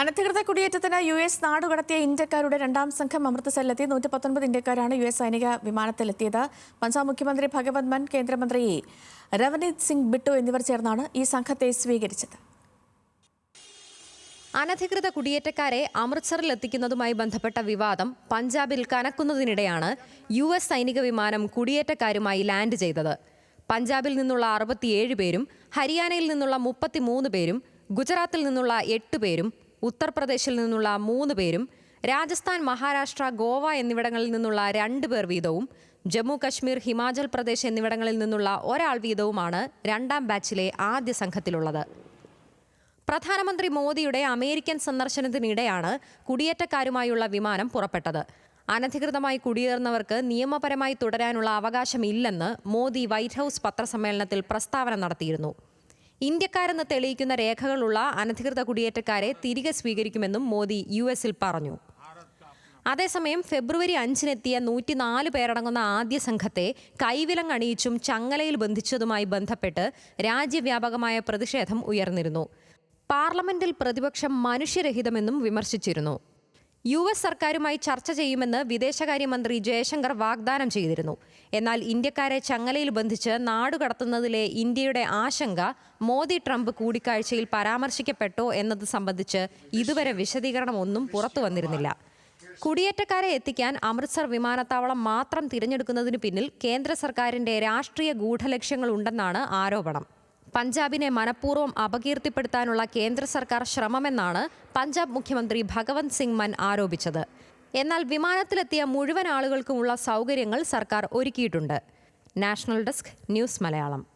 അനധികൃത കുടിയേറ്റത്തിന് U S നാടുകടത്തിയ ഇന്ത്യക്കാരുടെ രണ്ടാം സംഘം അമൃത്സറിലെത്തി. നൂറ്റി പത്തൊൻപത് ഇന്ത്യക്കാരാണ് യു എസ് സൈനിക വിമാനത്തിലെത്തിയത്. പഞ്ചാബ് മുഖ്യമന്ത്രി ഭഗവത് മൻ കേന്ദ്രമന്ത്രി രവനീത് സിംഗ് ബിട്ടു എന്നിവർ ചേർന്നാണ് ഈ സംഘത്തെ സ്വീകരിച്ചത്. അനധികൃത കുടിയേറ്റക്കാരെ അമൃത്സറിൽ എത്തിക്കുന്നതുമായി ബന്ധപ്പെട്ട വിവാദം പഞ്ചാബിൽ കനക്കുന്നതിനിടെയാണ് യു എസ് സൈനിക വിമാനം കുടിയേറ്റക്കാരുമായി ലാൻഡ് ചെയ്തത്. പഞ്ചാബിൽ നിന്നുള്ള അറുപത്തിയേഴ് പേരും ഹരിയാനയിൽ നിന്നുള്ള മുപ്പത്തിമൂന്ന് പേരും ഗുജറാത്തിൽ നിന്നുള്ള എട്ട് പേരും ഉത്തർപ്രദേശിൽ നിന്നുള്ള മൂന്ന് പേരും രാജസ്ഥാൻ മഹാരാഷ്ട്ര ഗോവ എന്നിവിടങ്ങളിൽ നിന്നുള്ള രണ്ട് പേർ വീതവും ജമ്മു കശ്മീർ ഹിമാചൽ പ്രദേശ് എന്നിവിടങ്ങളിൽ നിന്നുള്ള ഒരാൾ വീതവുമാണ് രണ്ടാം ബാച്ചിലെ ആദ്യ സംഘത്തിലുള്ളത്. പ്രധാനമന്ത്രി മോദിയുടെ അമേരിക്കൻ സന്ദർശനത്തിനിടെയാണ് കുടിയേറ്റക്കാരുമായുള്ള വിമാനം പുറപ്പെട്ടത്. അനധികൃതമായി കുടിയേറുന്നവർക്ക് നിയമപരമായി തുടരാനുള്ള അവകാശമില്ലെന്ന് മോദി വൈറ്റ് ഹൌസ് പത്രസമ്മേളനത്തിൽ പ്രസ്താവന നടത്തിയിരുന്നു. ഇന്ത്യക്കാരെന്ന് തെളിയിക്കുന്ന രേഖകളുള്ള അനധികൃത കുടിയേറ്റക്കാരെ തിരികെ സ്വീകരിക്കുമെന്നും മോദി യു എസിൽ പറഞ്ഞു. അതേസമയം ഫെബ്രുവരി അഞ്ചിനെത്തിയ നൂറ്റിനാല് പേരടങ്ങുന്ന ആദ്യ സംഘത്തെ കൈവിലങ്ങണിയിച്ചും ചങ്ങലയിൽ ബന്ധിച്ചതുമായി ബന്ധപ്പെട്ട് രാജ്യവ്യാപകമായ പ്രതിഷേധം ഉയർന്നിരുന്നു. പാർലമെന്റിൽ പ്രതിപക്ഷം മനുഷ്യരഹിതമെന്നും വിമർശിച്ചിരുന്നു. യു എസ് സർക്കാരുമായി ചർച്ച ചെയ്യുമെന്ന് വിദേശകാര്യമന്ത്രി ജയശങ്കർ വാഗ്ദാനം ചെയ്തിരുന്നു. എന്നാൽ ഇന്ത്യക്കാരെ ചങ്ങലയിൽ ബന്ധിച്ച് നാടുകടത്തുന്നതിലെ ഇന്ത്യയുടെ ആശങ്ക മോദി ട്രംപ് കൂടിക്കാഴ്ചയിൽ പരാമർശിക്കപ്പെട്ടോ എന്നത് സംബന്ധിച്ച് ഇതുവരെ വിശദീകരണമൊന്നും പുറത്തു വന്നിരുന്നില്ല. കുടിയേറ്റക്കാരെ എത്തിക്കാൻ അമൃത്സർ വിമാനത്താവളം മാത്രം തിരഞ്ഞെടുക്കുന്നതിന് പിന്നിൽ കേന്ദ്ര സർക്കാരിന്റെ രാഷ്ട്രീയ ഗൂഢലക്ഷ്യങ്ങളുണ്ടെന്നാണ് ആരോപണം. പഞ്ചാബിനെ മനഃപൂർവം അപകീർത്തിപ്പെടുത്താനുള്ള കേന്ദ്ര സർക്കാർ ശ്രമമെന്നാണ് പഞ്ചാബ് മുഖ്യമന്ത്രി ഭഗവന്ത് സിംഗ് മൻ ആരോപിച്ചത്. എന്നാൽ വിമാനത്തിലെത്തിയ മുഴുവൻ ആളുകൾക്കുമുള്ള സൗകര്യങ്ങൾ സർക്കാർ ഒരുക്കിയിട്ടുണ്ട്. National desk news Malayalam.